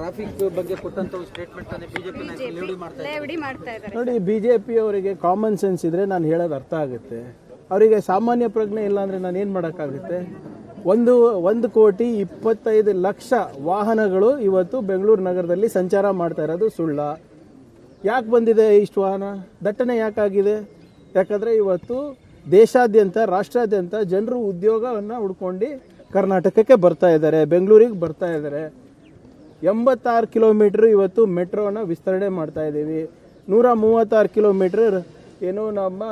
Traffic ಬಗ್ಗೆ ಕೊಟ್ಟಂತ statement ಅನ್ನು ಬಿಜೆಪಿ ಲೇವಡಿ ಮಾಡ್ತಾ ಇದ್ದಾರೆ. ನೋಡಿ ಬಿಜೆಪಿ ಅವರಿಗೆ ಕಾಮನ್ ಸೆನ್ಸ್ ಇದ್ರೆ ನಾನು ಹೇಳೋದು ಅರ್ಥ ಆಗುತ್ತೆ. ಅವರಿಗೆ ಸಾಮಾನ್ಯ ಪ್ರಜ್ಞೆ ಇಲ್ಲ ಅಂದ್ರೆ ನಾನು ಏನು ಮಾಡೋಕ್ಕಾಗುತ್ತೆ? ಒಂದು ಒಂದು ಕೋಟಿ ಇಪ್ಪತ್ತೈದು ಲಕ್ಷ ವಾಹನಗಳು ಇವತ್ತು ಬೆಂಗಳೂರು ನಗರದಲ್ಲಿ ಸಂಚಾರ ಮಾಡ್ತಾ ಇರೋದು ಸುಳ್ಳ. ಯಾಕೆ ಬಂದಿದೆ ಇಷ್ಟು ವಾಹನ? ದಟ್ಟಣೆ ಯಾಕಾಗಿದೆ? ಯಾಕಂದರೆ ಇವತ್ತು ದೇಶಾದ್ಯಂತ ರಾಷ್ಟ್ರಾದ್ಯಂತ ಜನರು ಉದ್ಯೋಗವನ್ನು ಹುಡ್ಕೊಂಡು ಕರ್ನಾಟಕಕ್ಕೆ ಬರ್ತಾ ಇದ್ದಾರೆ ಬೆಂಗಳೂರಿಗೆ ಬರ್ತಾ ಇದ್ದಾರೆ. ಎಂಬತ್ತಾರು ಕಿಲೋಮೀಟ್ರ್ ಇವತ್ತು ಮೆಟ್ರೋನ ವಿಸ್ತರಣೆ ಮಾಡ್ತಾ ಇದ್ದೀವಿ. ನೂರ ಮೂವತ್ತಾರು ಕಿಲೋಮೀಟ್ರ್ ಏನು ನಮ್ಮ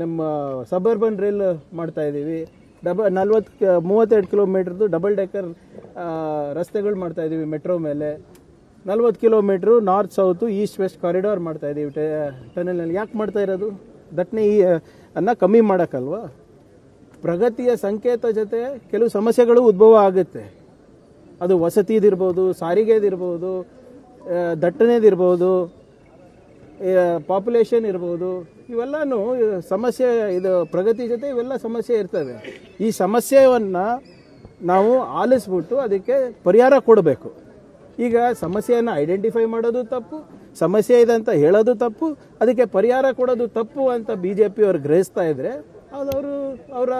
ನಮ್ಮ ಸಬರ್ಬನ್ ರೈಲ್ ಮಾಡ್ತಾ ಇದ್ದೀವಿ. ಡಬ ನಲ್ವತ್ತು ಮೂವತ್ತೆರಡು ಕಿಲೋಮೀಟ್ರದ್ದು ಡಬಲ್ ಡೆಕ್ಕರ್ ರಸ್ತೆಗಳು ಮಾಡ್ತಾ ಇದ್ದೀವಿ ಮೆಟ್ರೋ ಮೇಲೆ. ನಲ್ವತ್ತು kilometre north south east west corridor ಮಾಡ್ತಾ ಇದ್ದೀವಿ ಟನಲ್ನಲ್ಲಿ. ಯಾಕೆ ಮಾಡ್ತಾ ಇರೋದು? ದಟ್ನೆ ಈ, ಅನ್ನ ಕಮ್ಮಿ ಮಾಡೋಕ್ಕಲ್ವಾ ಪ್ರಗತಿಯ ಸಂಕೇತ ಜೊತೆ ಕೆಲವು ಸಮಸ್ಯೆಗಳು ಉದ್ಭವ ಆಗುತ್ತೆ. ಅದು ವಸತಿದಿರ್ಬೋದು, ಸಾರಿಗೆದಿರ್ಬೋದು ದಟ್ಟಣೆದಿರ್ಬೋದು ಪಾಪ್ಯುಲೇಷನ್ ಇರ್ಬೋದು, ಇವೆಲ್ಲನೂ ಸಮಸ್ಯೆ, ಇದು ಪ್ರಗತಿ ಜೊತೆ ಇವೆಲ್ಲ ಸಮಸ್ಯೆ ಇರ್ತವೆ. ಈ ಸಮಸ್ಯೆಯನ್ನು ನಾವು ಆಲಿಸ್ಬಿಟ್ಟು ಅದಕ್ಕೆ ಪರಿಹಾರ ಕೊಡಬೇಕು. ಈಗ ಸಮಸ್ಯೆಯನ್ನು ಐಡೆಂಟಿಫೈ ಮಾಡೋದು ತಪ್ಪು, ಸಮಸ್ಯೆ ಇದೆ ಅಂತ ಹೇಳೋದು ತಪ್ಪು, ಅದಕ್ಕೆ ಪರಿಹಾರ ಕೊಡೋದು ತಪ್ಪು ಅಂತ ಬಿ ಜೆ ಪಿ ಅವ್ರು ಗ್ರಹಿಸ್ತಾ ಇದ್ದರೆ ಅದು ಅವರು, ಅವರ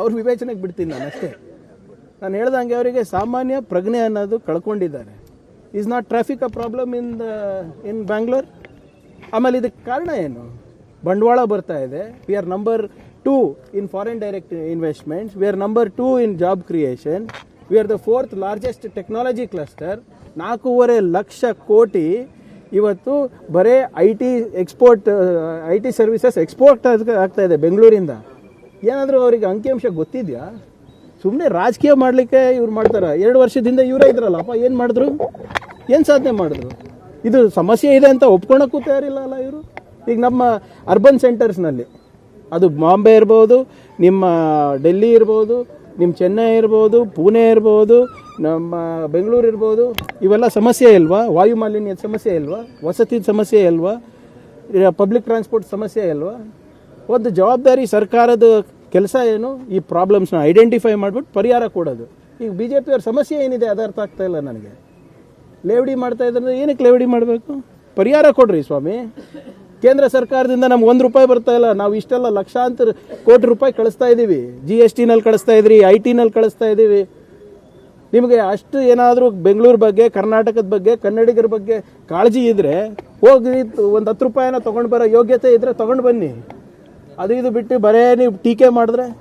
ಅವ್ರ ವಿವೇಚನೆಗೆ ಬಿಡ್ತೀನಿ ನಾನು ಅಷ್ಟೇ. ನಾನು ಹೇಳ್ದಂಗೆ ಅವರಿಗೆ ಸಾಮಾನ್ಯ ಪ್ರಜ್ಞೆ ಅನ್ನೋದು ಕಳ್ಕೊಂಡಿದ್ದಾರೆ. Is not traffic a problem in the in Bangalore ಆಮೇಲೆ ಇದಕ್ಕೆ ಕಾರಣ ಏನು? ಬಂಡವಾಳ ಬರ್ತಾ ಇದೆ. We are number two in foreign direct investments we are number two in job creation we are the fourth largest technology cluster ನಾಲ್ಕೂವರೆ ಲಕ್ಷ ಕೋಟಿ ಇವತ್ತು ಬರೇ I T export I T services export ಆಗ್ತಾ ಇದೆ ಬೆಂಗಳೂರಿಂದ. ಏನಾದರೂ ಅವರಿಗೆ ಅಂಕಿಅಂಶ ಗೊತ್ತಿದೆಯಾ? ಸುಮ್ಮನೆ ರಾಜಕೀಯ ಮಾಡಲಿಕ್ಕೆ ಇವ್ರು ಮಾಡ್ತಾರೆ. ಎರಡು ವರ್ಷದಿಂದ ಇವರೇ ಇದ್ರಲ್ಲಪ್ಪ ಏನು ಮಾಡಿದ್ರು? ಏನು ಸಾಧನೆ ಮಾಡಿದ್ರು? ಇದು ಸಮಸ್ಯೆ ಇದೆ ಅಂತ ಒಪ್ಕೊಳಕ್ಕೂ ತಯಾರಿಲ್ಲ ಅಲ್ಲ ಇವರು? ಈಗ ನಮ್ಮ ಅರ್ಬನ್ ಸೆಂಟರ್ಸ್ನಲ್ಲಿ ಅದು ಬಾಂಬೆ ಇರ್ಬೋದು, ನಿಮ್ಮ ಡೆಲ್ಲಿ ಇರ್ಬೋದು, ನಿಮ್ಮ ಚೆನ್ನೈ ಇರ್ಬೋದು, ಪುಣೆ ಇರ್ಬೋದು, ನಮ್ಮ ಬೆಂಗಳೂರು ಇರ್ಬೋದು, ಇವೆಲ್ಲ ಸಮಸ್ಯೆ ಇಲ್ವಾ? ವಾಯು ಮಾಲಿನ್ಯದ ಸಮಸ್ಯೆ ಇಲ್ವಾ? ವಸತಿ ಸಮಸ್ಯೆ ಇಲ್ವಾ? ಪಬ್ಲಿಕ್ ಟ್ರಾನ್ಸ್ಪೋರ್ಟ್ ಸಮಸ್ಯೆ ಇಲ್ವಾ? ಒಂದು ಜವಾಬ್ದಾರಿ ಸರ್ಕಾರದ ಕೆಲಸ ಏನು? ಈ ಪ್ರಾಬ್ಲಮ್ಸ್ನ ಐಡೆಂಟಿಫೈ ಮಾಡಿಬಿಟ್ಟು ಪರಿಹಾರ ಕೊಡೋದು. ಈಗ ಬಿ ಜೆ ಸಮಸ್ಯೆ ಏನಿದೆ ಅದು ಅರ್ಥ ಆಗ್ತಾ ಇಲ್ಲ ನನಗೆ. ಲೇವಡಿ ಮಾಡ್ತಾ ಇದ್ರೆ ಏನಕ್ಕೆ ಲೇವಡಿ ಮಾಡಬೇಕು? ಪರಿಹಾರ ಕೊಡ್ರಿ ಸ್ವಾಮಿ. ಕೇಂದ್ರ ಸರ್ಕಾರದಿಂದ ನಮ್ಗೆ ಒಂದು ರೂಪಾಯಿ ಬರ್ತಾ ಇಲ್ಲ. ನಾವು ಇಷ್ಟೆಲ್ಲ ಲಕ್ಷಾಂತರ ಕೋಟಿ ರೂಪಾಯಿ ಕಳಿಸ್ತಾ ಇದ್ದೀವಿ ಜಿ ಎಸ್ ಟಿನಲ್ಲಿ ಕಳಿಸ್ತಾ ಇದ್ರಿ ಐ ಟಿನಲ್ಲಿ ಕಳಿಸ್ತಾ ಇದ್ದೀವಿ ನಿಮಗೆ ಅಷ್ಟು ಏನಾದರೂ ಬೆಂಗಳೂರು ಬಗ್ಗೆ, ಕರ್ನಾಟಕದ ಬಗ್ಗೆ, ಕನ್ನಡಿಗರ ಬಗ್ಗೆ ಕಾಳಜಿ ಇದ್ದರೆ ಹೋಗಿ ಒಂದು ಹತ್ತು ರೂಪಾಯಿನ ತೊಗೊಂಡು ಬರೋ ಯೋಗ್ಯತೆ ಇದ್ದರೆ ತೊಗೊಂಡು ಬನ್ನಿ. ಅದು ಇದು ಬಿಟ್ಟು ಬರೇ ನೀವು ಟೀಕೆ ಮಾಡಿದ್ರೆ?